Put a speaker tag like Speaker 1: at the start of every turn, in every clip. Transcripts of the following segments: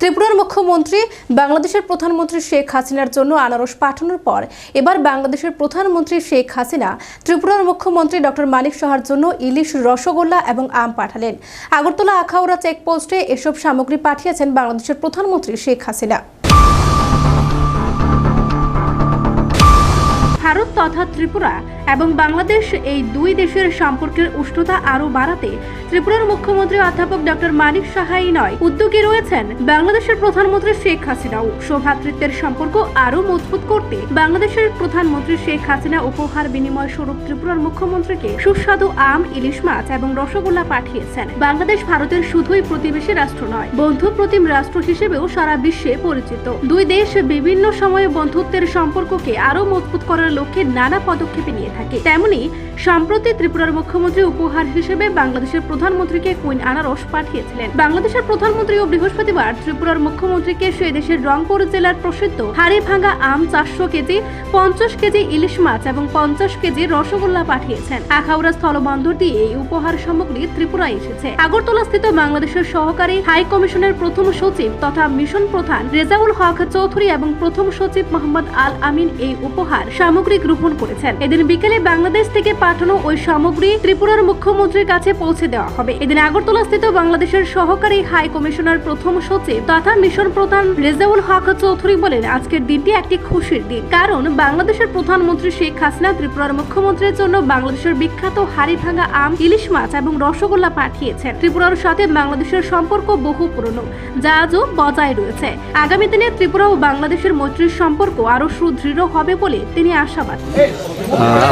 Speaker 1: ত্রিপুরার মুখ্যমন্ত্রী, বাংলাদেশের প্রধানমন্ত্রী শেখ হাসিনার জন্য আনারস পাঠানোর পর এবার বাংলাদেশের প্রধানমন্ত্রী শেখ হাসিনা ত্রিপুরার মুখ্যমন্ত্রী ডক্টর মানিক সাহার জন্য ইলিশ, রসগোল্লা এবং আম পাঠালেন। আগরতলা, আখাউড়া চেকপোস্টে এসব সামগ্রী পাঠিয়েছেন বাংলাদেশের প্রধানমন্ত্রী শেখ হাসিনা। ভারত তথা ত্রিপুরা এবং বাংলাদেশ এই দুই দেশের সম্পর্কের উষ্ণতা আরও বাড়াতে ত্রিপুরার মুখ্যমন্ত্রী অধ্যাপক ডক্টর মানিক সাহাই নয়, উদ্যোগে রয়েছেন বাংলাদেশের প্রধানমন্ত্রী শেখ হাসিনাও। সৌভাতৃত্বের সম্পর্ক আরও মজবুত করতে বাংলাদেশের প্রধানমন্ত্রী শেখ হাসিনা উপহার বিনিময় স্বরূপ ত্রিপুরার মুখ্যমন্ত্রীকে সুস্বাদু আম, ইলিশ মাছ এবং রসগোল্লা পাঠিয়েছেন। বাংলাদেশ ভারতের শুধুই প্রতিবেশী রাষ্ট্র নয়, বন্ধু প্রতিম রাষ্ট্র হিসেবেও সারা বিশ্বে পরিচিত। দুই দেশ বিভিন্ন সময়ে বন্ধুত্বের সম্পর্ককে আরও মজবুত করার লক্ষ্যে নানা পদক্ষেপে নিয়ে থাকে। তেমনি, সম্প্রতি ত্রিপুরার মুখ্যমন্ত্রী উপহার হিসেবে বাংলাদেশের প্রধানমন্ত্রীকে কুইন আনারস পাঠিয়েছিলেন। বাংলাদেশের প্রধানমন্ত্রীও বৃহস্পতিবার ত্রিপুরার মুখ্যমন্ত্রীকে সেই দেশের রংপুর জেলার প্রসিদ্ধ হাড়ি ভাঙা আম চারশো কেজি, পঞ্চাশ কেজি ইলিশ মাছ এবং পঞ্চাশ কেজি রসগোল্লা পাঠিয়েছেন। আখাউড়া স্থলবন্দর দিয়ে এই উপহার সামগ্রী ত্রিপুরায় এসেছে। আগরতলা স্থিত বাংলাদেশের সহকারী হাই কমিশনের প্রথম সচিব তথা মিশন প্রধান রেজাউল হক চৌধুরী এবং প্রথম সচিব মোহাম্মদ আল আমিন এই উপহার সামগ্রী গ্রহণ করেছেন। এদিন বিকেলে বাংলাদেশ থেকে পাঠানো ওই সামগ্রী ত্রিপুরার মুখ্যমন্ত্রীর কাছে পৌঁছে দেওয়া হবে। এদিন আগরতলা স্থিত বাংলাদেশের সহকারী হাই কমিশনার প্রথম সচিব তথা মিশন প্রধান রেজাউল হক চৌধুরী বলেন, আজকের দিনটি একটি খুশির দিন। কারণ বাংলাদেশের প্রধানমন্ত্রী শেখ হাসিনা ত্রিপুরার মুখ্যমন্ত্রীর জন্য বাংলাদেশের বিখ্যাত হাড়ি ভাঙা আম, ইলিশ মাছ এবং রসগোল্লা পাঠিয়েছেন। ত্রিপুরার সাথে বাংলাদেশের সম্পর্ক বহু পুরনো, যা আজও বজায় রয়েছে। আগামী দিনে ত্রিপুরা ও বাংলাদেশের মৈত্রীর সম্পর্ক আরও সুদৃঢ় হবে বলে তিনি আশাবাদী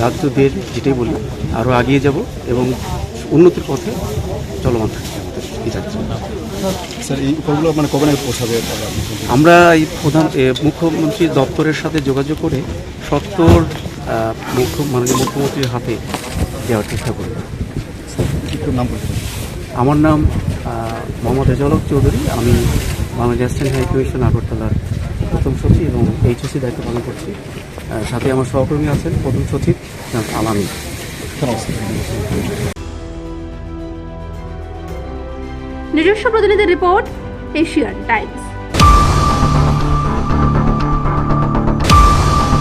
Speaker 2: রাজ্য দেশ যেটাই বলি আরও এগিয়ে যাব এবং উন্নতির পথে চলমান থাকবে আমাদের এই যাত্রা
Speaker 3: স্যার এই মানে কবে পৌঁছাবে?
Speaker 2: আমরা এই প্রধান এ, মুখ্যমন্ত্রী দপ্তরের সাথে যোগাযোগ করে সত্তর মুখ্য মাননীয় মুখ্যমন্ত্রীর হাতে দেওয়ার চেষ্টা করব।
Speaker 3: একটু নাম
Speaker 2: আমার নাম মোহাম্মদ রেজাউলক চৌধুরী। আমি বাংলাদেশ হাই কমিশন আগরতলার প্রথম সচিব এবং এইচএসি দায়িত্ব পালন করছি। সাথে আমার সহকর্মী আছেন প্রথম সচিব আলামী।
Speaker 1: নিজস্ব প্রতিনিধি রিপোর্ট এশিয়ান টাইমস।